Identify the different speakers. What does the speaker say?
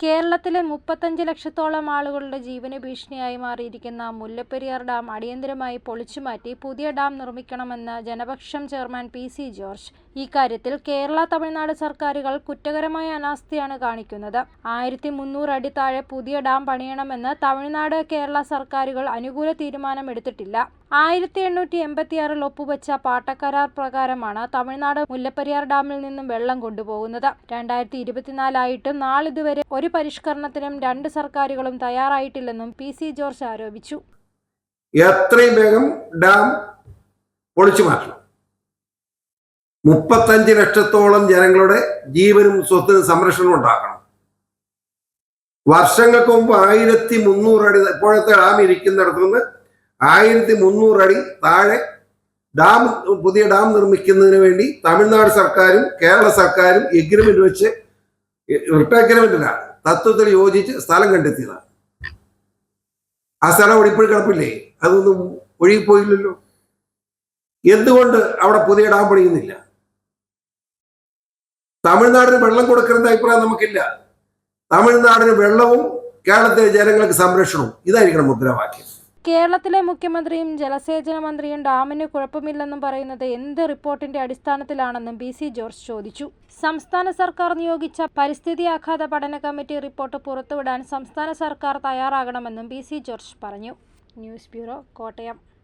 Speaker 1: കേരളത്തിലെ മുപ്പത്തഞ്ച് ലക്ഷത്തോളം ആളുകളുടെ ജീവന് ഭീഷണിയായി മാറിയിരിക്കുന്ന മുല്ലപ്പെരിയാർ ഡാം അടിയന്തരമായി പൊളിച്ചുമാറ്റി പുതിയ dam നിർമ്മിക്കണമെന്ന് Janapaksham chairman P C George ഇക്കാര്യത്തിൽ കേരള തമിഴ്നാട് സർക്കാരുകൾ കുറ്റകരമായ അനാസ്ഥയാണ് കാണിക്കുന്നത്. ആയിരത്തി മുന്നൂറ് അടി താഴെ പുതിയ ഡാം പണിയണമെന്ന് തമിഴ്നാട് കേരള സർക്കാരുകൾ അനുകൂല തീരുമാനമെടുത്തിട്ടില്ല. ആയിരത്തി എണ്ണൂറ്റി എൺപത്തിയാറിൽ ഒപ്പുവെച്ച പാട്ടക്കരാർ പ്രകാരമാണ് തമിഴ്നാട് മുല്ലപ്പെരിയാർ ഡാമിൽ നിന്നും വെള്ളം കൊണ്ടുപോകുന്നത്. രണ്ടായിരത്തി ഇരുപത്തിനാലായിട്ടും നാളിതുവരെ ഒരു പരിഷ്കരണത്തിനും രണ്ട് സർക്കാരുകളും തയ്യാറായിട്ടില്ലെന്നും പി സി ജോർജ് ആരോപിച്ചു.
Speaker 2: എത്രയും വേഗം ഡാം പൊളിച്ചു മാറ്റണം. മുപ്പത്തഞ്ച് ലക്ഷത്തോളം ജനങ്ങളുടെ ജീവനും സ്വത്തിനും സംരക്ഷണം ഉണ്ടാക്കണം. വർഷങ്ങൾക്ക് മുമ്പ് ആയിരത്തി മുന്നൂറ് അടി ഇപ്പോഴത്തെ ഡാം ഇരിക്കുന്നിടത്തു നിന്ന് ആയിരത്തി മുന്നൂറ് അടി താഴെ ഡാം പുതിയ ഡാം നിർമ്മിക്കുന്നതിന് വേണ്ടി തമിഴ്നാട് സർക്കാരും കേരള സർക്കാരും എഗ്രിമെന്റ് വെച്ച് റിട്ട എഗ്രിമെന്റില്ല തത്വത്തിൽ യോജിച്ച് സ്ഥലം കണ്ടെത്തിയതാണ്. ആ സ്ഥലം ഇപ്പോഴും കിടപ്പില്ലേ? അതൊന്നും ഒഴുകിപ്പോയില്ലല്ലോ. എന്തുകൊണ്ട് അവിടെ പുതിയ ഡാം പണിയുന്നില്ല? തമിഴ്നാടിന് വെള്ളം കൊടുക്കുന്ന അഭിപ്രായം നമുക്കില്ല. തമിഴ്നാടിന് വെള്ളവും കേരളത്തിലെ ജനങ്ങൾക്ക് സംരക്ഷണവും ഇതായിരിക്കണം മുദ്രാവാക്യം.
Speaker 1: കേരളത്തിലെ മുഖ്യമന്ത്രിയും ജലസേചന മന്ത്രിയും ഡാമിന് കുഴപ്പമില്ലെന്നും പറയുന്നത് എന്ത് റിപ്പോർട്ടിന്റെ അടിസ്ഥാനത്തിലാണെന്നും ബി സി ജോർജ് ചോദിച്ചു. സംസ്ഥാന സർക്കാർ നിയോഗിച്ച പരിസ്ഥിതി ആഘാത പഠന കമ്മിറ്റി റിപ്പോർട്ട് പുറത്തുവിടാൻ സംസ്ഥാന സർക്കാർ തയ്യാറാകണമെന്നും ബി സി ജോർജ് പറഞ്ഞു. News bureau Kottayam.